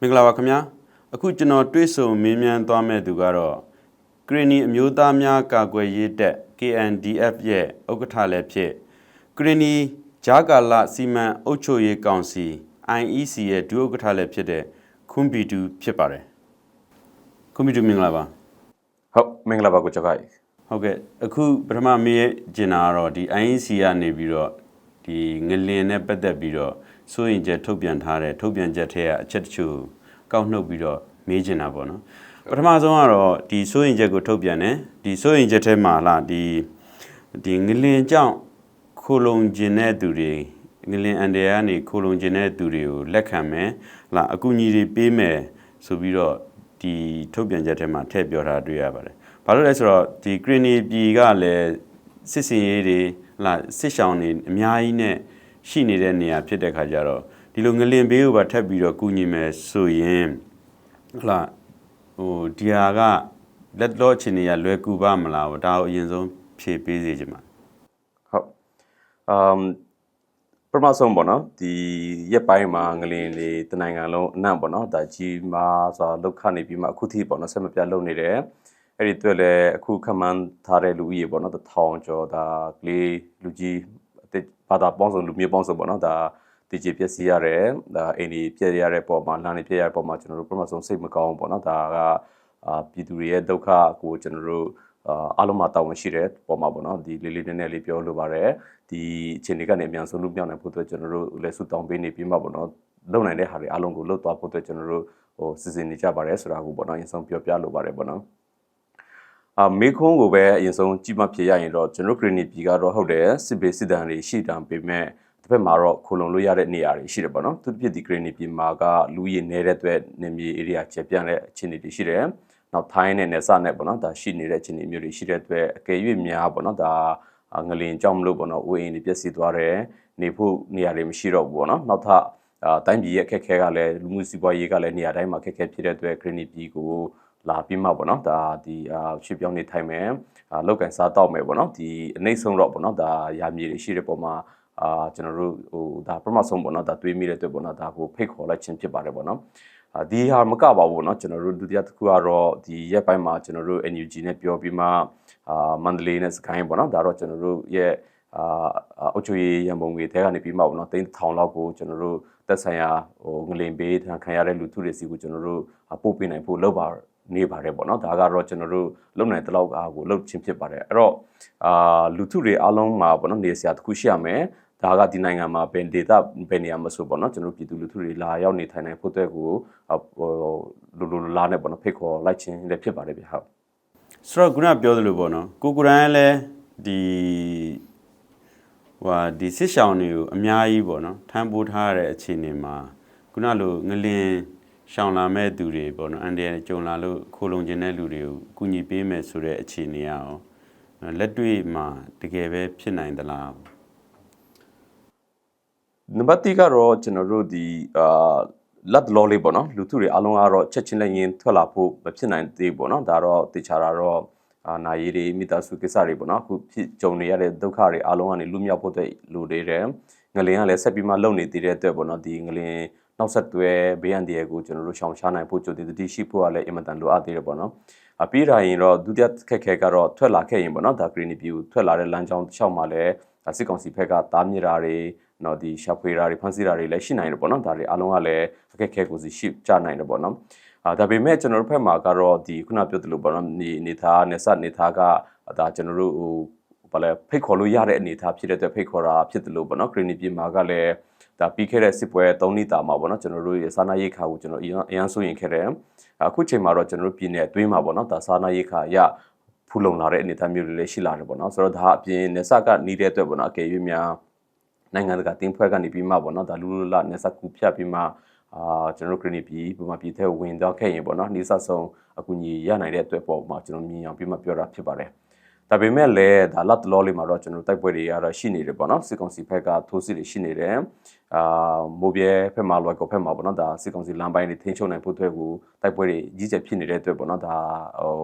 မင်္ဂလာပါခင်ဗျာအခုကျွန်တော်တွေ့ဆုံမင်းမြန်းသွားမဲ့သူကတော့ကရီနီအမျိုးသားများကာကွယ်ရေးတပ် KNDF ရဲ့ဥက္ကဋ္ဌလည်းဖြစ်ကရီနီဂျာကာလစီမံအုပ်ချုပ်ရေးကောင်စီ IEC ရဲ့ဒုဥက္ကဋ္ဌလည်းဖြစ်တဲ့ခွန်ဘီတူဖြစ်ပါတယ်ခွန်ဘီတူမင်္ဂလာပါဟုတ်မင်္ဂလာပါကိုကျော်ခိုင်ဟုတ်ကဲ့အခုပထမမေးချင်တာကတော့ဒီ IEC ကနေပြီးတော့ဒီငလင်နဲ့ပတ်သက်ပြီးတော့ စိုးရင်ချက်ထုတ်ပြန်ထားတဲ့ထုတ်ပြန်ချက်ထဲကအချက်တချို့ကောက်နှုတ်ပြီးတော့မေးချင်တာပေါ့နော်ပထမဆုံးကတော့ဒီစိုးရင်ချက်ကိုထုတ်ပြန်တယ်ဒီစိုးရင်ချက်ထဲမှာလားဒီဒီငလင်ကြောင့်ခိုလုံခြင်းတဲ့သူတွေငလင်အန်တယ်ကနေခိုလုံခြင်းတဲ့သူတွေကိုလက်ခံမယ်လားအကူအညီတွေပေးမယ်ဆိုပြီးတော့ဒီထုတ်ပြန်ချက်ထဲမှာထည့်ပြောထားတွေ့ရပါတယ်။ဘာလို့လဲဆိုတော့ဒီဂရနီပြည်ကလည်းစစ်စင်ရေးတွေလာစစ်ရှောင်းတွေအများကြီးနဲ့ ရှိနေတဲ့နေရာဖြစ်တဲ့ခါကျတော့ဒီလိုငလင်ဘေးကိုပါထပ်ပြီးတော့ကူညီမယ်ဆိုရင်ဟလာဟိုဒီဟာကလက်တော့ချင်နေရလွယ်ကူပါမလားဒါကိုအရင်ဆုံးဖြေပေးစေချင်ပါဟုတ်အမ်ပထမဆုံးပေါ့နော်ဒီရက်ပိုင်းမှာငလင်တွေတနိုင်ငံလုံးအနှံ့ပေါ့နော်ဒါကြီးမားစွာလောက်ခနေပြီးမှအခုထိပေါ့နော်ဆက်မပြတ်လုပ်နေတယ်အဲ့ဒီအတွက်လည်းအခုခမန်းထားတဲ့လူကြီးပေါ့နော်တထောင်ကျော်ဒါကလေးလူကြီးအစ် ဘာသာပေါင်းစုံလူမျိုးပေါင်းစုံပေါ့နော်ဒါတည်ကြည်ပျက်စီးရတယ်ဒါအိမ်ကြီးပြည့်ရတဲ့ပုံမှာလမ်းတွေပြည့်ရတဲ့ပုံမှာကျွန်တော်တို့ပထမဆုံးစိတ်မကောင်းဘူးပေါ့နော်ဒါကအာပြည်သူတွေရဲ့ဒုက္ခကိုကျွန်တော်တို့အာအားလုံးမှာတာဝန်ရှိတဲ့ပုံမှာပေါ့နော်ဒီလေးလေးနည်းနည်းလေးပြောလိုပါတယ်ဒီအခြေအနေကနေအမြန်ဆုံးလုပ်ပြနိုင်ဖို့အတွက်ကျွန်တော်တို့လည်းဆုတောင်းပေးနေပြီးမှပေါ့နော်လုပ်နိုင်တဲ့ဟာတွေအားလုံးကိုလုပ်သွားဖို့အတွက်ကျွန်တော်တို့ဟိုစီစဉ်နေကြပါတယ်ဆိုတာကိုပေါ့နော်အရင်ဆုံးပြောပြလိုပါတယ်ပေါ့နော် အာမေခွန်းကိုပဲအရင်ဆုံးကြည့်မှဖြစ်ရရင်တော့ကျွန်တော်ဂရနီပြည်ကတော့ဟုတ်တယ်စစ်ဘေးစစ်ဒဏ်တွေရှိတံပေမဲ့တစ်ဖက်မှာတော့ခိုလုံလို့ရတဲ့နေရာတွေရှိတယ်ပေါ့နော်သူတစ်ပြစ်ဒီဂရနီပြည်မှာကလူရည်နေတဲ့အတွက်နေမြေ area ချက်ပြန့်တဲ့အခြေအနေတွေရှိတယ်နောက်ထိုင်းနဲ့နယ်စနဲ့ပေါ့နော်ဒါရှိနေတဲ့အခြေအနေမျိုးတွေရှိတဲ့အတွက်အကယ်၍များပေါ့နော်ဒါငလင်ကြောင့်မလို့ပေါ့နော်ဦးအိမ်တွေပြည့်စည်သွားတယ်နေဖို့နေရာတွေမရှိတော့ဘူးပေါ့နော်နောက်ထပ်အာတိုင်းပြည်ရဲ့အခက်အခဲကလည်းလူမှုစီးပွားရေးကလည်းနေရာတိုင်းမှာအခက်အခဲဖြစ်တဲ့အတွက်ဂရနီပြည်ကို လာပြီးမှပေါ့နော်ဒါဒီရွှေပြောင်းနေထိုင်မယ်လောက်ကန်စားတော့မယ်ပေါ့နော်ဒီအနိုင်ဆုံးတော့ပေါ့နော်ဒါရာမြေတွေရှိတဲ့ပုံမှာအာကျွန်တော်တို့ဟိုဒါပထမဆုံးပေါ့နော်ဒါတွေးမိတဲ့အတွက်ပေါ့နော်ဒါကိုဖိတ်ခေါ်လိုက်ခြင်းဖြစ်ပါတယ်ပေါ့နော်အာဒီဟာမကပါဘူးပေါ့နော်ကျွန်တော်တို့ဒုတိယတစ်ခုကတော့ဒီရက်ပိုင်းမှာကျွန်တော်တို့ NUG နဲ့ပြောပြီးမှအာမန္တလေးနဲ့စကိုင်းပေါ့နော်ဒါတော့ကျွန်တော်တို့ရဲ့အာအုတ်ချွေရံပုံငွေတဲကနေပြီးမှပေါ့နော်တိန်းထောင်လောက်ကိုကျွန်တော်တို့တက်ဆိုင်ရာဟိုငလင်ပေးထန်ခံရတဲ့လူထုတွေစီကိုကျွန်တော်တို့ပို့ပေးနိုင်ဖို့လုပ်ပါ နေပါတယ်ပေါ့နော်ဒါကတော့ကျွန်တော်တို့လုံနိုင်တလောက်အားကိုလှုပ်ချင်းဖြစ်ပါတယ်အဲ့တော့အာလူထုတွေအားလုံးမှာပေါ့နော်နေစရာတစ်ခုရှိရမယ်ဒါကဒီနိုင်ငံမှာဘယ်ဒေတာဘယ်နေရာမှာဆိုပေါ့နော်ကျွန်တော်ပြည်သူလူထုတွေလာရောက်နေထိုင်နိုင်ဖို့အတွက်ကိုဟိုလူလူလာနဲ့ပေါ့နော်ဖိတ်ခေါ်လိုက်ခြင်းလည်းဖြစ်ပါတယ်ဗျဟုတ်ဆိုတော့ခုနပြောသလိုပေါ့နော်ကိုကိုရန်လည်းဒီဟိုဟာဒီစစ်ရှောင်းတွေကိုအများကြီးပေါ့နော်ထမ်းပိုးထားရတဲ့အခြေအနေမှာခုနလိုငလင် ရှောင်းလာမဲ့သူတွေပေါ့နော်အန်ဒီရကြုံလာလို့ခိုလုံခြင်းတဲ့လူတွေကိုကူညီပေးမယ်ဆိုတဲ့အခြေအနေရအောင်လက်တွေ့မှာတကယ်ပဲဖြစ်နိုင်သလားနံပါတ်1ကတော့ကျွန်တော်တို့ဒီအာလက်လောလေးပေါ့နော်လူထုတွေအားလုံးကတော့ချက်ချင်းလက်ရင်းထွက်လာဖို့မဖြစ်နိုင်သေးဘူးပေါ့နော်ဒါတော့တေချာတာတော့အာနာရီတွေမိသားစုကိစ္စတွေပေါ့နော်အခုဖြစ်ကြုံနေရတဲ့ဒုက္ခတွေအားလုံးကနေလွတ်မြောက်ဖို့အတွက်လူတွေတဲ့ငလင်ကလည်းဆက်ပြီးမှလုံနေသေးတဲ့အတွက်ပေါ့နော်ဒီငလင် နောက်ဆက်တွဲဘေးအန္တရာယ်ကိုကျွန်တော်တို့ရှောင်ရှားနိုင်ဖို့ကြိုတင်တတိရှိဖို့ကလည်းအင်မတန်လိုအပ်သေးတယ်ပေါ့နော်အပြီးတာရင်တော့ဒုတိယခက်ခဲကတော့ထွက်လာခဲ့ရင်ပေါ့နော်ဒါ green view ထွက်လာတဲ့လမ်းကြောင်းတစ်လျှောက်မှာလည်းစစ်ကောင်စီဘက်ကတားမြစ်တာတွေနော်ဒီရှာဖွေတာတွေဖန်ဆီးတာတွေလည်းရှိနိုင်တယ်ပေါ့နော်ဒါတွေအားလုံးကလည်းအခက်အခဲကိုစီရှိကြနိုင်တယ်ပေါ့နော်အာဒါပေမဲ့ကျွန်တော်တို့ဘက်မှာကတော့ဒီခုနပြောသလိုပေါ့နော်နေနေသားနေဆက်နေသားကဒါကျွန်တော်တို့ဟို ဘာလဲဖိတ်ခေါ်လို့ရတဲ့အနေအထားဖြစ်တဲ့အတွက်ဖိတ်ခေါ်တာဖြစ်တယ်လို့ပေါ့နော် green ပြည်မှာကလည်းဒါပြီးခဲ့တဲ့စစ်ပွဲ၃နှစ်တာမှာပေါ့နော်ကျွန်တော်တို့ရဲ့စာနာရေးခါကိုကျွန်တော်အရန်ဆိုရင်ခဲ့တယ်အခုချိန်မှာတော့ကျွန်တော်တို့ပြည်နယ်အတွင်းမှာပေါ့နော်ဒါစာနာရေးခါရဖူလုံလာတဲ့အနေအထားမျိုးတွေလည်းရှိလာတယ်ပေါ့နော်ဆိုတော့ဒါအပြင်နေဆက်ကနေနေတဲ့အတွက်ပေါ့နော်အကယ်၍များနိုင်ငံတကာတင်းဖွဲ့ကနေပြီးမှပေါ့နော်ဒါလူလူလာနေဆက်ကူဖြတ်ပြီးမှအာကျွန်တော်တို့ဂရနီပြည်ပုံမှန်ပြည်ထဲဝင်တော့ခဲ့ရင်ပေါ့နော်နေဆက်ဆုံးအကူအညီရနိုင်တဲ့အတွက်ပေါ့မှာကျွန်တော်မြင်အောင်ပြီးမှပြောတာဖြစ်ပါတယ် ဒါပေမဲ့လည်းဒါလတ်လောလေးမှာတော့ကျွန်တော်တိုက်ပွဲတွေရတော့ရှိနေတယ်ပေါ့နော်စစ်ကောင်စီဘက်ကထိုးစစ်တွေရှိနေတယ်အာမိုးပြဲဖက်မှာလွယ်ကော်ဖက်မှာပေါ့နော်ဒါစစ်ကောင်စီလမ်းပိုင်းတွေထိန်းချုပ်နိုင်ဖို့အတွက်ကိုတိုက်ပွဲတွေကြီးကျယ်ဖြစ်နေတဲ့အတွက်ပေါ့နော်ဒါဟို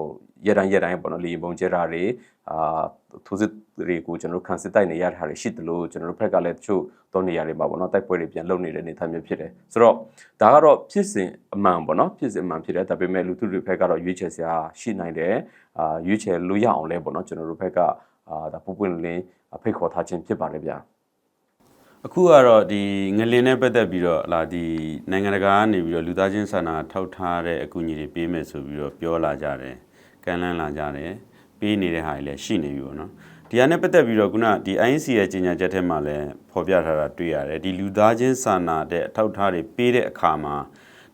ရတိုင်းရတိုင်းပေါ့နော်လေရင်ပုံကျဲတာတွေအာသူစစ်တွေကိုကျွန်တော်တို့ခံစစ်တိုက်နေရတာတွေရှိတယ်လို့ကျွန်တော်တို့ဖက်ကလည်းတချို့တော့နေရာတွေမှာပေါ့နော်တိုက်ပွဲတွေပြန်လုပ်နေတဲ့အနေအထားမျိုးဖြစ်တယ်ဆိုတော့ဒါကတော့ဖြစ်စဉ်အမှန်ပေါ့နော်ဖြစ်စဉ်အမှန်ဖြစ်တယ်ဒါပေမဲ့လူထုတွေဖက်ကတော့ရွေးချယ်စရာရှိနိုင်တယ် အာရွေးချယ်လို့ရအောင်လဲပေါ့နော်ကျွန်တော်တို့ဖက်ကအာဒါပူပွင့်လင်းဖိတ်ခေါ်ထားခြင်းဖြစ်ပါတယ်ဗျာအခုကတော့ဒီငလင်နဲ့ပတ်သက်ပြီးတော့လာဒီနိုင်ငံတကာကနေပြီးတော့လူသားချင်းစာနာထောက်ထားတဲ့အကူအညီတွေပေးမယ်ဆိုပြီးတော့ပြောလာကြတယ်ကမ်းလှမ်းလာကြတယ်ပေးနေတဲ့ဟာတွေလည်းရှိနေပြီပေါ့နော်ဒီဟာနဲ့ပတ်သက်ပြီးတော့ခုနဒီ INC ရဲ့ကြီးညာချက်ထဲမှာလည်းဖော်ပြထားတာတွေ့ရတယ်ဒီလူသားချင်းစာနာတဲ့အထောက်အထားတွေပေးတဲ့အခါမှာ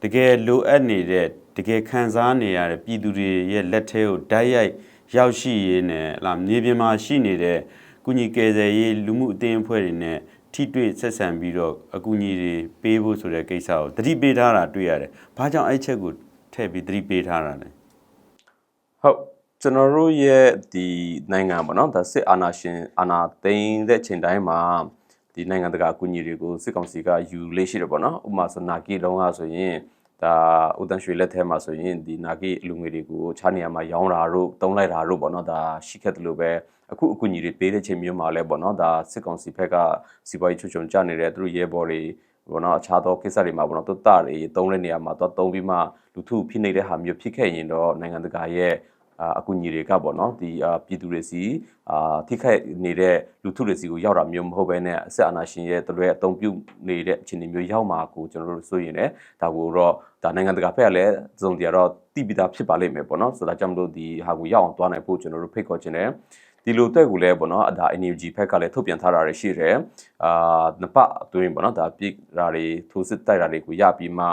တကယ်လိုအပ်နေတဲ့တ ကယ်ခံစားနေရတဲ့ပြည်သူတွေရဲ့လက်ထဲကိုဓာတ်ရိုက်ရောက်ရှိရင်းနဲ့လာမြေပြင်မှာရှိနေတဲ့ကုညီကယ်ဆယ်ရေးလူမှုအသင်းအဖွဲ့တွေနဲ့ထိတွေ့ဆက်ဆံပြီးတော့အကူအညီတွေပေးဖို့ဆိုတဲ့ကိစ္စကိုသတိပေးထားတာတွေ့ရတယ်။ဘာကြောင့်အဲ့ချက်ကိုထည့်ပြီးသတိပေးထားတာလဲဟုတ်ကျွန်တော်တို့ရဲ့ဒီနိုင်ငံပေါ့နော်ဒါစစ်အာဏာရှင်အာဏာသိမ်းတဲ့ချိန်တိုင်းမှာဒီနိုင်ငံတကာအကူအညီတွေကိုစစ်ကောင်စီကယူလေးရှိတယ်ပေါ့နော်ဥပမာဆိုနာဂီလုံးကဆိုရင် ဒါဥတန်ရွှေလက်ထဲမှာဆိုရင်ဒီနာဂီအလူငွေတွေကိုခြားနေရာမှာရောင်းတာတို့တုံးလိုက်တာတို့ပေါ့နော်ဒါရှိခဲ့တယ်လို့ပဲအခုအကူအညီတွေပေးတဲ့ချိန်မျိုးမှာလဲပေါ့နော်ဒါစစ်ကောင်စီဘက်ကစီပွားရေးချွတ်ချုံကြနေတဲ့သူတို့ရဲဘော်တွေဘောနော်အခြားသောကိစ္စတွေမှာဘောနော်တုတ်တာတွေတုံးတဲ့နေရာမှာတော့တုံးပြီးမှလူထုဖိနှိပ်တဲ့ဟာမျိုးဖြစ်ခဲ့ရင်တော့နိုင်ငံတကာရဲ့ အာအကူအညီတွေကပေါ့နော်ဒီအာပြည်သူတွေစီအာထိခိုက်နေတဲ့လူထုတွေစီကိုရောက်တာမျိုးမဟုတ်ဘဲနဲ့အဆက်အာဏာရှင်ရဲ့တလွဲအသုံးပြုနေတဲ့အခြေအနေမျိုးရောက်မှာကိုကျွန်တော်တို့ဆိုရင်လည်းဒါကိုတော့ဒါနိုင်ငံတကာဘက်ကလည်းသုံးတရားတော့တိပိတာဖြစ်ပါလိမ့်မယ်ပေါ့နော်ဆိုတော့ကြောင့်မလို့ဒီဟာကိုရောက်အောင်သွားနိုင်ဖို့ကျွန်တော်တို့ဖိတ်ခေါ်ခြင်းနဲ့ဒီလိုအတွက်ကိုလည်းပေါ့နော်ဒါ NUG ဘက်ကလည်းထုတ်ပြန်ထားတာတွေရှိတယ်အာနှစ်ပတ်အတွင်းပေါ့နော်ဒါပြည်ဓာတွေထိုးစစ်တိုက်တာတွေကိုရပြီးမှ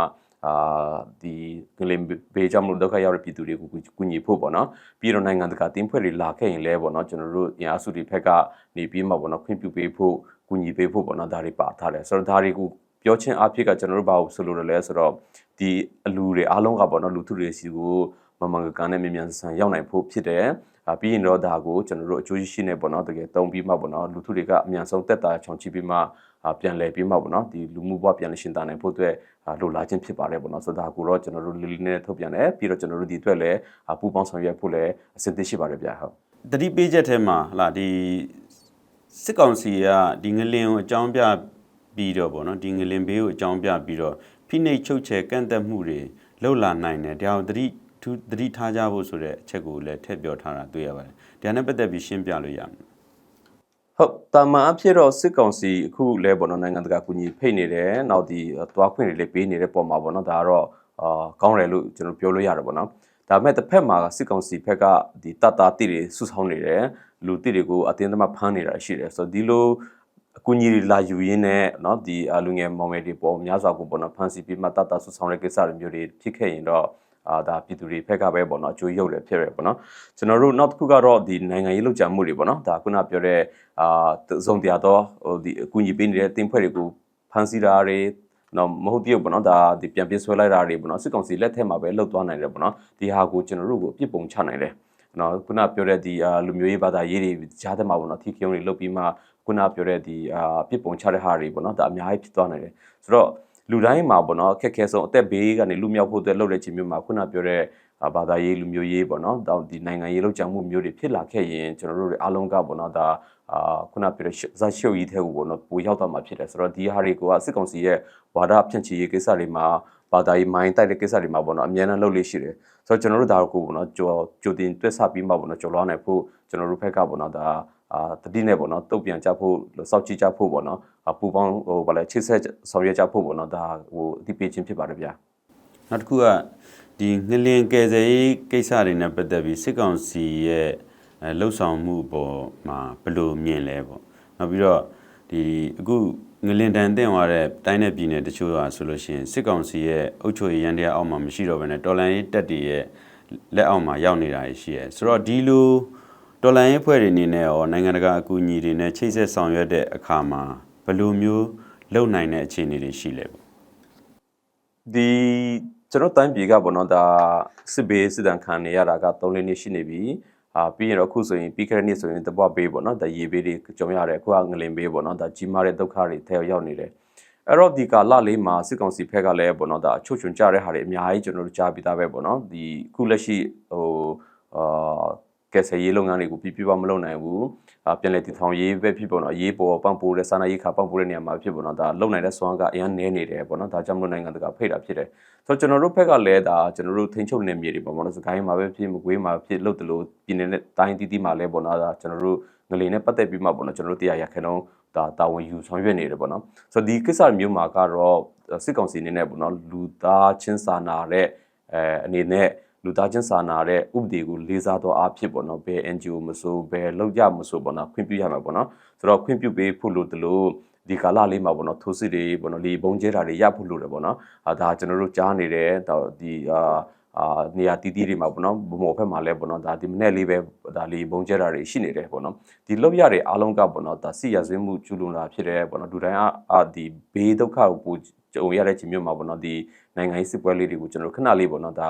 အာဒီ ကလင်ဘေးကြောင့်မလို့ဒုက္ခရောက်တဲ့ပြည်သူတွေကိုကူညီဖို့ပေါ့နော်ပြီးတော့နိုင်ငံတကာတင်းဖွဲ့တွေလာခဲ့ရင်လည်းပေါ့နော်ကျွန်တော်တို့အင်အားစုတွေဘက်ကနေပြီးမှပေါ့နော်ခွင့်ပြုပေးဖို့ကူညီပေးဖို့ပေါ့နော်ဒါတွေပါထားတယ်ဆိုတော့ဒါတွေကိုပြောချင်းအဖြစ်ကကျွန်တော်တို့ဘာလို့ဆိုလို့လဲဆိုတော့ဒီအလူတွေအားလုံးကပေါ့နော်လူထုတွေစီကိုမမန်ကကန်နဲ့မြန်မြန်ဆန်ရောက်နိုင်ဖို့ဖြစ်တယ်အာပြီးရင်တော့ဒါကိုကျွန်တော်တို့အကျိုးရှိနေပေါ့နော်တကယ်တုံးပြီးမှပေါ့နော်လူထုတွေကအမြန်ဆုံးတက်တာချောင်ချပြီးမှအာ ပြန်လည်ပြီးမှပေါ့နော်ဒီလူမှုဘဝပြန်လည်ရှင်သန်နိုင်ဖို့အတွက်အာလိုလားခြင်းဖြစ်ပါတယ်ပေါ့နော်ဆိုတော့ဒါကိုတော့ကျွန်တော်တို့လီလီနဲ့ထုတ်ပြန်တယ်ပြီးတော့ကျွန်တော်တို့ဒီအတွက်လည်းအာပူပေါင်းဆောင်ရွက်ဖို့လည်းအစဉ်သင့်ရှိပါတယ်ဗျာဟုတ်။တတိပေးချက်ထဲမှာဟလာဒီစစ်ကောင်စီကဒီငလင်ကိုအကြောင်းပြပြီးတော့ဗောနော်ဒီငလင်ဘေးကိုအကြောင်းပြပြီးတော့ဖိနှိပ်ချုပ်ချယ်ကန့်သက်မှုတွေလှုပ်လာနိုင်တယ်ဒါအောင်တတိထူးတတိထားကြဖို့ဆိုတဲ့အချက်ကိုလည်းထည့်ပြောထားတာတွေ့ရပါတယ်။ဒါနဲ့ပတ်သက်ပြီးရှင်းပြလို့ရမလား ဟုတ်တာမန်အဖြစ်တော့စစ်ကောင်စီအခုလဲပေါ့နော်နိုင်ငံတကာကူညီဖိတ်နေတယ်နောက်ဒီသွားခွင့်တွေလည်းပေးနေတဲ့ပုံမှာပေါ့နော်ဒါကတော့အာကောင်းတယ်လို့ကျွန်တော်ပြောလို့ရတယ်ပေါ့နော်ဒါပေမဲ့တစ်ဖက်မှာစစ်ကောင်စီဘက်ကဒီတတာတိတွေဆူဆောင်းနေတယ်လူတိတွေကိုအတင်းသမားဖမ်းနေတာရှိတယ်ဆိုတော့ဒီလိုအကူကြီးတွေလာယူရင်းနဲ့เนาะဒီအလူငယ်မောင်မယ်တွေပေါ်များစွာကိုပေါ့နော်ဖမ်းဆီးပြီးမှတတာဆူဆောင်းတဲ့ကိစ္စတွေမျိုးတွေဖြစ်ခဲ့ရင်တော့ အာဒါပြည်သူတွေဖက်ကပဲပေါ့နော်အကျိုးရုပ်လည်းဖြစ်ရပေါ့နော်ကျွန်တော်တို့နောက်တစ်ခုကတော့ဒီနိုင်ငံရေးလှုပ်ရှားမှုတွေပေါ့နော်ဒါခုနပြောတဲ့အာစုံတရားတော့ဟိုဒီအကူအညီပေးနေတဲ့တင်းဖွဲ့တွေကိုဖမ်းဆီးတာတွေနော်မဟုတ်တည်းပေါ့နော်ဒါဒီပြန်ပြဆွဲလိုက်တာတွေပေါ့နော်စစ်ကောင်စီလက်ထက်မှာပဲလှုပ်သွားနိုင်တယ်ပေါ့နော်ဒီဟာကိုကျွန်တော်တို့ကိုအပြစ်ပုံချနိုင်တယ်နော်ခုနပြောတဲ့ဒီအာလူမျိုးရေးဘာသာရေးတွေကြားထဲမှာပေါ့နော်ထီကျုံတွေလှုပ်ပြီးမှခုနပြောတဲ့ဒီအာပြစ်ပုံချတဲ့ဟာတွေပေါ့နော်ဒါအများကြီးဖြစ်သွားနိုင်တယ်ဆိုတော့ လူတိုင်းမှာပေါ့နော်ခက်ခဲဆုံးအသက်ဘေးကနေလူမြောက်ဖို့အတွက်လှုပ်တဲ့ချိန်မျိုးမှာခုနပြောတဲ့အာဘာသာရေးလူမျိုးရေးပေါ့နော်ဒါဒီနိုင်ငံရေးလှုပ်ကြံမှုမျိုးတွေဖြစ်လာခဲ့ရင်ကျွန်တော်တို့တွေအားလုံးကပေါ့နော်ဒါအာခုနပြောတဲ့ဇာရှုပ်ကြီးတဲ့ဟူပေါ့နော်ပိုရောက်သွားမှာဖြစ်တယ်ဆိုတော့ဒီဟာတွေကစစ်ကောင်စီရဲ့ဝါဒဖြန့်ချီရေးကိစ္စတွေမှာဘာသာရေးမိုင်းတိုက်တဲ့ကိစ္စတွေမှာပေါ့နော်အများနဲ့လှုပ်လေးရှိတယ်ဆိုတော့ကျွန်တော်တို့ဒါကိုပေါ့နော်ကြိုကြိုတင်တွက်ဆပြီးမှပေါ့နော်ကြော်လွှားနိုင်ဖို့ကျွန်တော်တို့ဘက်ကပေါ့နော်ဒါ အာတတိနဲ့ပေါ့နော်တုတ်ပြန်ကြဖို့စောက်ကြည့်ကြဖို့ပေါ့နော်ပူပေါင်းဟိုဗာလဲချစ်ဆက်ဆောင်ရွက်ကြဖို့ပေါ့နော်ဒါဟိုအတိပေးခြင်းဖြစ်ပါတယ်ဗျာနောက်တစ်ခုကဒီငလင်ကယ်ဆယ်ရေးကိစ္စတွေနဲ့ပတ်သက်ပြီးစစ်ကောင်စီရဲ့အဲလှုပ်ဆောင်မှုပေါ်မှာဘယ်လိုမြင်လဲပေါ့နောက်ပြီးတော့ဒီအခုငလင်တန်တင်သွားတဲ့တိုင်းနယ်ပြည်နယ်တချို့ကဆိုလို့ရှိရင်စစ်ကောင်စီရဲ့အုပ်ချုပ်ရေးရန်တရားအောက်မှာမရှိတော့ဘဲနဲ့တော်လန်ရေးတက်တွေရဲ့လက်အောက်မှာရောက်နေတာရှိရဲဆိုတော့ဒီလို တော်လန်ရေးဖွဲ့တွေအနေနဲ့ရောနိုင်ငံတကာအကူအညီတွေနဲ့ချိတ်ဆက်ဆောင်ရွက်တဲ့အခါမှာဘယ်လိုမျိုးလုပ်နိုင်တဲ့အခြေအနေတွေရှိလဲပေါ့ဒီကျွန်တော်တိုင်းပြည်ကပေါ့နော်ဒါစစ်ဘေးစစ်တမ်းခံနေရတာက3လနှစ်ရှိနေပြီအာပြီးရင်တော့အခုဆိုရင်ပြီးခဲ့တဲ့နှစ်ဆိုရင်တပွားဘေးပေါ့နော်ဒါရေဘေးတွေကြုံရတယ်အခုကငလင်ဘေးပေါ့နော်ဒါကြီးမားတဲ့ဒုက္ခတွေထဲရောက်နေတယ်အဲ့တော့ဒီကာလလေးမှာစစ်ကောင်စီဖက်ကလည်းပေါ့နော်ဒါအချုပ်ချွန်ကြတဲ့ဟာတွေအများကြီးကျွန်တော်တို့ကြားပြီးသားပဲပေါ့နော်ဒီခုလက်ရှိဟိုအာ ကက်ဆယ်ရေးလုပ်ငန်းတွေကိုပြပြပမလုပ်နိုင်ဘူးအာပြန်လည်တည်ထောင်ရေးပဲဖြစ်ပေါ့နော်ရေးပေါ်ပန့်ပိုးတဲ့စာနာရေးခါပန့်ပိုးတဲ့နေရာမှာဖြစ်ပေါ့နော်ဒါလုံနိုင်တဲ့စွမ်းကအရင်နဲနေတယ်ပေါ့နော်ဒါကြောင့်မလို့နိုင်ငံတကာဖိတ်တာဖြစ်တယ်ဆိုတော့ကျွန်တော်တို့ဘက်ကလည်းဒါကျွန်တော်တို့ထိန်းချုပ်နေမြေတွေပေါ့နော်စကိုင်းမှာပဲဖြစ်မကွေးမှာဖြစ်လို့တလို့ပြည်နယ်နဲ့တိုင်းတီးတီးမှာလည်းပေါ့နော်ဒါကျွန်တော်တို့ငလင်နဲ့ပတ်သက်ပြီးမှပေါ့နော်ကျွန်တော်တို့တရားရခဏတော့ဒါတာဝန်ယူဆောင်ရွက်နေတယ်ပေါ့နော်ဆိုတော့ဒီကိစ္စမျိုးမှာကတော့စစ်ကောင်စီအနေနဲ့ပေါ့နော်လူသားချင်းစာနာတဲ့အဲအနေနဲ့ လူသားချင်းစာနာတဲ့ဥပဒေကိုလေးစားတော့အဖြစ်ပေါ့နော်ဘယ် NGO မဆိုဘယ်လောက်ရမဆိုပေါ့နော်ခွင့်ပြုရမှာပေါ့နော်ဆိုတော့ခွင့်ပြုပေးဖို့လို့တလို့ဒီကာလလေးမှာပေါ့နော်ထိုးစစ်တွေပေါ့နော်လေဘုံကျဲတာတွေရဖို့လို့တယ်ပေါ့နော်အာဒါကျွန်တော်တို့ကြားနေတယ်တော့ဒီအာအာနေရာတီးတီးတွေမှာပေါ့နော်ဘုံမော်ဖက်မှာလဲပေါ့နော်ဒါဒီမနေ့လေးပဲဒါလေးဘုံကျဲတာတွေရှိနေတယ်ပေါ့နော်ဒီလောက်ရတွေအားလုံးကပေါ့နော်ဒါစီရဆွေးမှုကျူးလွန်တာဖြစ်တယ်ပေါ့နော်ဒူတိုင်းအာဒီဘေးဒုက္ခကိုပူ ကြုံရတဲ့ချိန်မျိုးမှာပေါ့နော်ဒီနိုင်ငံရေးစစ်ပွဲလေးတွေကိုကျွန်တော်ခဏလေးပေါ့နော်ဒါ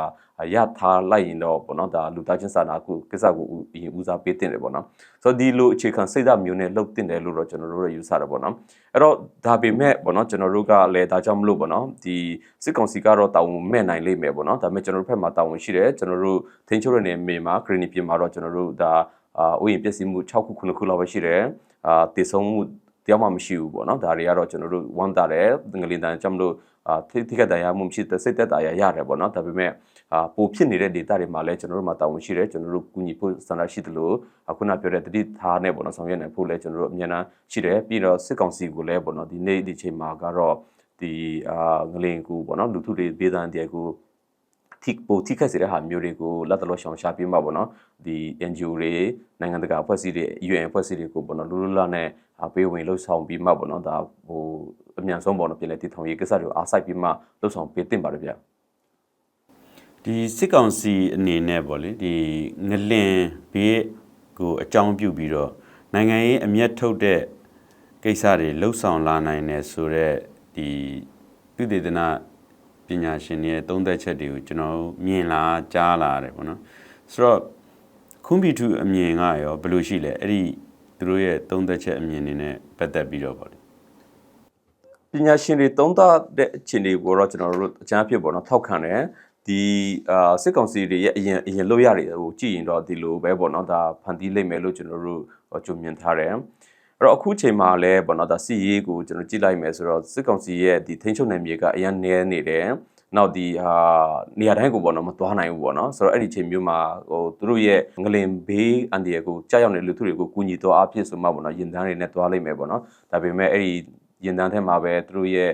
ရထားလိုက်ရင်တော့ပေါ့နော်ဒါလူသားချင်းစာနာကုကိစ္စကိုအရင်ဦးစားပေးတင်တယ်ပေါ့နော်ဆိုတော့ဒီလိုအခြေခံစိတ်ဓာတ်မျိုးနဲ့လှုပ်တင်တယ်လို့တော့ကျွန်တော်တို့ရယူဆတာပေါ့နော်အဲ့တော့ဒါပေမဲ့ပေါ့နော်ကျွန်တော်တို့ကလည်းဒါကြောင့်မလို့ပေါ့နော်ဒီစစ်ကောင်စီကတော့တာဝန်မဲ့နိုင်လိမ့်မယ်ပေါ့နော်ဒါပေမဲ့ကျွန်တော်တို့ဘက်မှာတာဝန်ရှိတယ်ကျွန်တော်တို့ထိန်းချုပ်ရတဲ့နေမှာဂရီနီပြင်မှာတော့ကျွန်တော်တို့ဒါအာဥယျာဉ်ပျက်စီးမှု6ခု9ခုလောက်ပဲရှိတယ်အာတည်ဆုံးမှု တရားမှမရှိဘူးပေါ့နော်ဒါတွေကတော့ကျွန်တော်တို့ဝမ်းတာတယ်ငလင်တန်ကြောင့်မလို့အာထိထိကတရားမှုမရှိတဲ့စိတ်သက်သာရရတယ်ပေါ့နော်ဒါပေမဲ့အာပိုဖြစ်နေတဲ့ data တွေမှာလည်းကျွန်တော်တို့မှာတာဝန်ရှိတယ်ကျွန်တော်တို့ကူညီဖို့စံတာရှိတယ်လို့အခုနပြောတဲ့တတိထားနဲ့ပေါ့နော်ဆောင်ရွက်နိုင်ဖို့လည်းကျွန်တော်တို့အများအားရှိတယ်ပြီးတော့စစ်ကောင်စီကိုလည်းပေါ့နော်ဒီနေ့ဒီချိန်မှာကတော့ဒီအာငလင်ကူပေါ့နော်လူထုတွေဒေသန်တရားကို ထိပိုထိခက်စေတဲ့ဟာမျိုးတွေကိုလက်တလို့ရှောင်ရှားပြီးမှပေါ့နော်ဒီ NGO တွေနိုင်ငံတကာအဖွဲ့အစည်းတွေ UN အဖွဲ့အစည်းတွေကိုပေါ့နော်လူလူလာနဲ့ပေးဝင်လှုပ်ဆောင်ပြီးမှပေါ့နော်ဒါဟိုအမြန်ဆုံးပေါ့နော်ပြည်လဲတည်ထောင်ရေးကိစ္စတွေကိုအားစိုက်ပြီးမှလှုပ်ဆောင်ပေးတင်ပါတယ်ဗျာဒီစစ်ကောင်စီအနေနဲ့ပေါ့လေဒီငလင်ဘေးကိုအကြောင်းပြုပြီးတော့နိုင်ငံရေးအမျက်ထုတ်တဲ့ကိစ္စတွေလှုပ်ဆောင်လာနိုင်တယ်ဆိုတော့ဒီသုတေသန ပညာရှင်တွေရဲ့သုံးသက်ချက်တွေကိုကျွန်တော်တို့မြင်လာကြားလာရတယ်ပေါ့နော်ဆိုတော့ခွန်ဘီထူအမြင်ကရောဘယ်လိုရှိလဲအဲ့ဒီသူတို့ရဲ့သုံးသက်ချက်အမြင်တွေနဲ့ပတ်သက်ပြီးတော့ပေါ့လေပညာရှင်တွေသုံးသပ်တဲ့အခြေအနေကိုတော့ကျွန်တော်တို့အကြမ်းဖြစ်ပေါ့နော်ထောက်ခံတယ်ဒီအာစစ်ကောင်စီတွေရဲ့အရင်အရင်လို့ရတယ်ဟိုကြည့်ရင်တော့ဒီလိုပဲပေါ့နော်ဒါဖန်တီးလိမ့်မယ်လို့ကျွန်တော်တို့ကြုံမြင်ထားတယ် အဲ့တော့အခုချိန်မှာလည်းပေါ့နော်ဒါစီရေးကိုကျွန်တော်ကြည့်လိုက်မယ်ဆိုတော့စစ်ကောင်စီရဲ့ဒီထိန်းချုပ်နယ်မြေကအရင်နဲနေတယ်နောက်ဒီဟာနေရာတိုင်းကိုပေါ့နော်မသွားနိုင်ဘူးပေါ့နော်ဆိုတော့အဲ့ဒီချိန်မျိုးမှာဟိုသူတို့ရဲ့ငလင်ဘေးအန်ဒီရကိုကြောက်ရောက်နေလူသူတွေကိုကူညီတော့အဖြစ်ဆိုမှပေါ့နော်ရင်တန်းတွေနဲ့သွားလိမ့်မယ်ပေါ့နော်ဒါပေမဲ့အဲ့ဒီရင်တန်းထဲမှာပဲသူတို့ရဲ့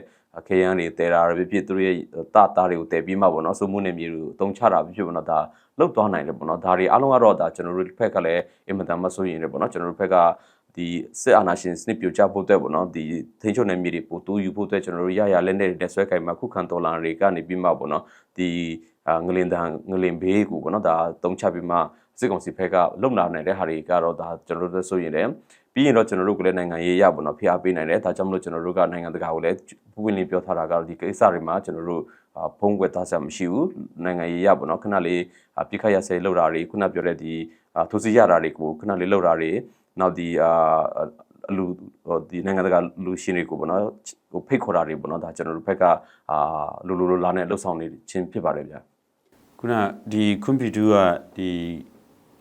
ခရမ်းတွေတဲတာတွေဖြစ်သူတို့ရဲ့တာတာတွေကိုတဲပြီးမှပေါ့နော်စုမှုနယ်မြေတွေကိုအသုံးချတာဖြစ်ပေါ့နော်ဒါလောက်သွားနိုင်တယ်ပေါ့နော်ဒါတွေအားလုံးကတော့ဒါကျွန်တော်တို့ဘက်ကလည်းအင်မတန်မဆိုရင်လည်းပေါ့နော်ကျွန်တော်တို့ဘက်က ဒီစစ်အာဏာရှင်စနစ်ပြိုကျဖို့အတွက်ပေါ့နော်ဒီထိန်းချုပ်နယ်မြေတွေပိုတိုးယူဖို့အတွက်ကျွန်တော်တို့ရရလက်နဲ့တက်ဆွဲခိုင်မှာခုခံတော်လာတွေကနေပြီးမှပေါ့နော်ဒီငလင်တန်ငလင်ဘေးကိုပေါ့နော်ဒါတုံးချပြီးမှစစ်ကောင်စီဘက်ကလုံလာနိုင်တဲ့ဟာတွေကတော့ဒါကျွန်တော်တို့ဆိုရင်လည်းပြီးရင်တော့ကျွန်တော်တို့ကလည်းနိုင်ငံရေးရပေါ့နော်ဖိအားပေးနိုင်တယ်ဒါကြောင့်မလို့ကျွန်တော်တို့ကနိုင်ငံတကာကိုလည်းပွင့်လင်းပြောထားတာကတော့ဒီကိစ္စတွေမှာကျွန်တော်တို့ဖုံးကွယ်သားဆက်မရှိဘူးနိုင်ငံရေးရပေါ့နော်ခဏလေးပြစ်ခတ်ရဆဲလောက်တာတွေခုနပြောတဲ့ဒီထိုးစီရတာတွေကိုခဏလေးလောက်တာတွေ နောက်ဒီအာအလူဒီနိုင်ငံတကာလူရှင်တွေကိုပေါ့နော်ဟိုဖိတ်ခေါ်တာတွေပေါ့နော်ဒါကျွန်တော်တို့ဘက်ကအာလူလူလူလာနဲ့လှုပ်ဆောင်နေခြင်းဖြစ်ပါတယ်ဗျာခုနဒီကွန်ပျူတာကဒီ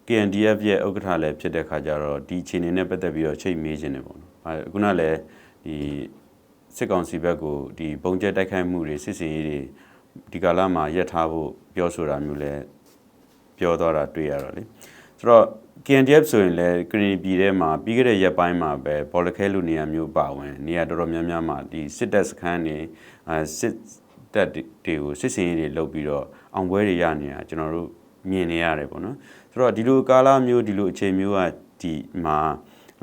KNDF ရဲ့ဥက္ကဋ္ဌလည်းဖြစ်တဲ့ခါကျတော့ဒီအခြေအနေနဲ့ပတ်သက်ပြီးတော့ချိန်မေးခြင်းတယ်ပေါ့နော်။အဲခုနလည်းဒီစစ်ကောင်စီဘက်ကိုဒီပုံကျဲတိုက်ခိုက်မှုတွေစစ်စင်ရေးတွေဒီကာလမှာရပ်ထားဖို့ပြောဆိုတာမျိုးလည်းပြောသွားတာတွေ့ရတော့လေ။ ဆိုတော့ KNDF ဆိုရင်လည်းကရင်ပြည်ထဲမှာပြီးခဲ့တဲ့ရက်ပိုင်းမှာပဲဘောလခဲလူနေရာမျိုးပါဝင်နေရာတော်တော်များများမှာဒီစစ်တပ်စခန်းတွေအဲစစ်တပ်တွေကိုစစ်စင်ရေးတွေလုပ်ပြီးတော့အောင်ပွဲတွေရနေတာကျွန်တော်တို့မြင်နေရတယ်ပေါ့နော်ဆိုတော့ဒီလိုကာလမျိုးဒီလိုအချိန်မျိုးကဒီမှာ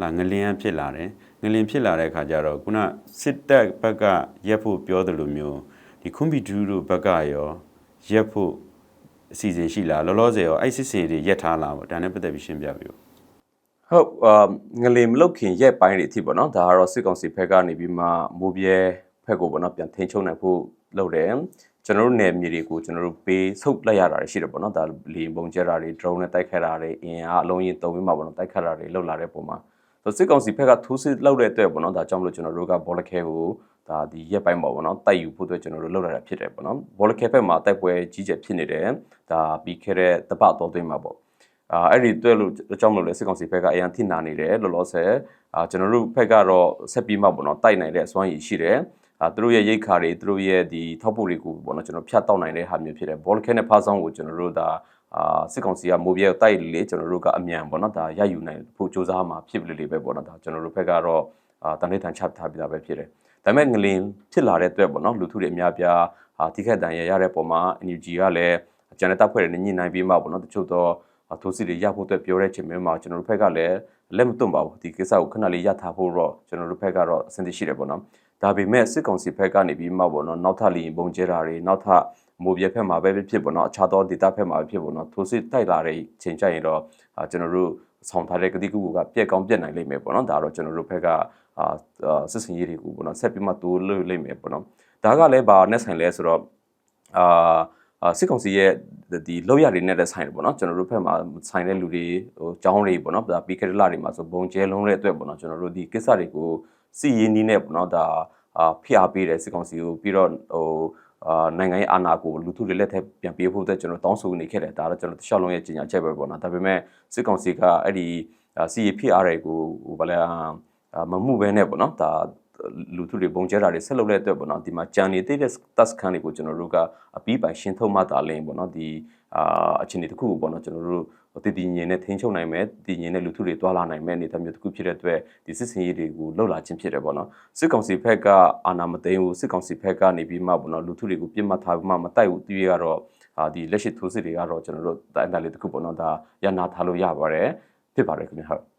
လာငလင်းဖြစ်လာတယ်ငလင်းဖြစ်လာတဲ့အခါကျတော့ခုနစစ်တပ်ဘက်ကရက်ဖို့ပြောတယ်လို့မျိုးဒီကွန်ပျူတာတို့ဘက်ကရောရက်ဖို့ အစီအစဉ်ရှိလားလောလောဆယ်ရောအဲ့စစ်စင်တွေရက်ထားလားပေါ့ဒါနဲ့ပတ်သက်ပြီးရှင်းပြပြပါဟုတ်အာငလင်မလုတ်ခင်ရက်ပိုင်းတွေအထိပေါ့နော်ဒါကတော့စစ်ကောင်စီဘက်ကနေပြီးမှမိုးပြဲဘက်ကိုပေါ့နော်ပြန်ထိန်းချုပ်နိုင်ဖို့လုပ်တယ်ကျွန်တော်တို့နယ်မြေတွေကိုကျွန်တော်တို့ပေးဆုပ်လိုက်ရတာရှိတယ်ပေါ့နော်ဒါလေပုံကျဲတာတွေ drone နဲ့တိုက်ခတ်တာတွေအင်အားအလုံးရင်တုံပြီးမှပေါ့နော်တိုက်ခတ်တာတွေလုပ်လာတဲ့ပုံမှာဆိုစစ်ကောင်စီဘက်ကထိုးစစ်လောက်တဲ့အတွက်ပေါ့နော်ဒါကြောင့်မလို့ကျွန်တော်တို့ကဘောလခဲကို ဒါဒီရက်ပိုင်းပေါ့ဗောနော်တိုက်ယူဖို့အတွက်ကျွန်တော်တို့လုပ်လာတာဖြစ်တယ်ပေါ့နော်ဘောလခဲဘက်မှာတိုက်ပွဲကြီးကျယ်ဖြစ်နေတယ်ဒါပြီးခဲ့တဲ့တပတ်တော်သွင်းမှာပေါ့အာအဲ့ဒီတွေ့လို့အကြောင်းမလို့လဲစစ်ကောင်စီဘက်ကအရန်ထိနာနေတယ်လောလောဆယ်အာကျွန်တော်တို့ဘက်ကတော့ဆက်ပြီးမှပေါ့နော်တိုက်နိုင်တဲ့အစွမ်းရည်ရှိတယ်အာသူတို့ရဲ့ရိတ်ခါတွေသူတို့ရဲ့ဒီထောက်ပို့တွေကိုပေါ့နော်ကျွန်တော်ဖြတ်တောက်နိုင်တဲ့ဟာမျိုးဖြစ်တယ်ဘောလခဲနဲ့ဖားဆောင်ကိုကျွန်တော်တို့ဒါအာစစ်ကောင်စီကမိုးပြဲကိုတိုက်လေကျွန်တော်တို့ကအမြန်ပေါ့နော်ဒါရယူနိုင်ဖို့စ조사မှာဖြစ်လေလေပဲပေါ့နော်ဒါကျွန်တော်တို့ဘက်ကတော့အာတန်လေးတန်ချထားပြီးသားပဲဖြစ်တယ် ဒါပေမဲ့ငလင်ဖြစ်လာတဲ့အတွက်ပေါ့နော်လူထုတွေအများပြားဟာတိခက်တန်ရရတဲ့ပုံမှာ energy ကလည်းဂျန်နတာဖွဲ့တွေညှိနှိုင်းပြီးမှပေါ့နော်တချို့တော့ထိုးစစ်တွေရဖို့အတွက်ပြောတဲ့ချိန်မျိုးမှာကျွန်တော်တို့ဘက်ကလည်းလက်မသွန့်ပါဘူးဒီကိစ္စကိုခဏလေးရထားဖို့တော့ကျွန်တော်တို့ဘက်ကတော့အဆင်သင့်ရှိတယ်ပေါ့နော်ဒါပေမဲ့စစ်ကောင်စီဘက်ကနေပြီးမှပေါ့နော်နောက်ထပ်လီပုံကျဲတာတွေနောက်ထပ်မိုးပြဲဖက်မှာပဲဖြစ်ပေါ့နော်အခြားသောဒေတာဖက်မှာပဲဖြစ်ပေါ့နော်ထိုးစစ်တိုက်လာတဲ့ချိန်ကျရင်တော့အာကျွန်တော်တို့ဆောင်ထားတဲ့ကတိကူကပြက်ကောင်းပြက်နိုင်လိမ့်မယ်ပေါ့နော်ဒါတော့ကျွန်တော်တို့ဘက်က အာစစ်စင်ရေးတွေကိုပေါ့နော်ဆက်ပြီးမှတိုးလို့လိမ့်မယ်ပေါ့နော်ဒါကလည်းဘာနဲ့ဆိုင်လဲဆိုတော့အာအာစစ်ကောင်စီရဲ့ဒီလောက်ရတွေနဲ့လည်းဆိုင်တယ်ပေါ့နော်ကျွန်တော်တို့ဘက်မှာဆိုင်တဲ့လူတွေဟိုចောင်းတွေပေါ့နော်ဒါပြီးခဲ့တဲ့လတွေမှာဆိုဘုံကျဲလုံးတဲ့အတွက်ပေါ့နော်ကျွန်တော်တို့ဒီကိစ္စတွေကိုစီရင်နီးနဲ့ပေါ့နော်ဒါအာဖိအားပေးတယ်စစ်ကောင်စီကိုပြီးတော့ဟိုအာနိုင်ငံရေးအာဏာကိုလူထုတွေလက်ထက်ပြန်ပေးဖို့အတွက်ကျွန်တော်တောင်းဆိုနေခဲ့တယ်ဒါတော့ကျွန်တော်တခြားလုံးရဲ့ကြီးညာချက်ပဲပေါ့နော်ဒါပေမဲ့စစ်ကောင်စီကအဲ့ဒီစီရင်ဖိအားတွေကိုဟိုဗလဲ မမှုပဲနဲ့ပေါ့နော်ဒါလူထုတွေပုံကျဲတာတွေဆက်လုပ်တဲ့အတွက်ပေါ့နော်ဒီမှာကြံနေတဲ့တက်စကန်တွေကိုကျွန်တော်တို့ကအပြီးပိုင်ရှင်းထုတ်မှသာလင်းပေါ့နော်ဒီအာအခြေအနေတစ်ခုကိုပေါ့နော်ကျွန်တော်တို့တည်တည်ငြိမ်နဲ့ထိန်းချုပ်နိုင်မယ်တည်ငြိမ်တဲ့လူထုတွေတွာလာနိုင်မယ်အနေအထားမျိုးတစ်ခုဖြစ်တဲ့အတွက်ဒီစစ်စင်ရေးတွေကိုလှုပ်လာခြင်းဖြစ်တယ်ပေါ့နော်စစ်ကောင်စီဘက်ကအာဏာမသိမ်းဘူးစစ်ကောင်စီဘက်ကနေပြီးမှပေါ့နော်လူထုတွေကိုပြစ်မှတ်ထားပြီးမှမတိုက်ဘူးတီးရကတော့အာဒီလက်ရှိထိုးစစ်တွေကတော့ကျွန်တော်တို့တိုင်းတိုင်းလေးတစ်ခုပေါ့နော်ဒါရနာထားလို့ရပါတယ်ဖြစ်ပါတယ်ခင်ဗျာဟုတ်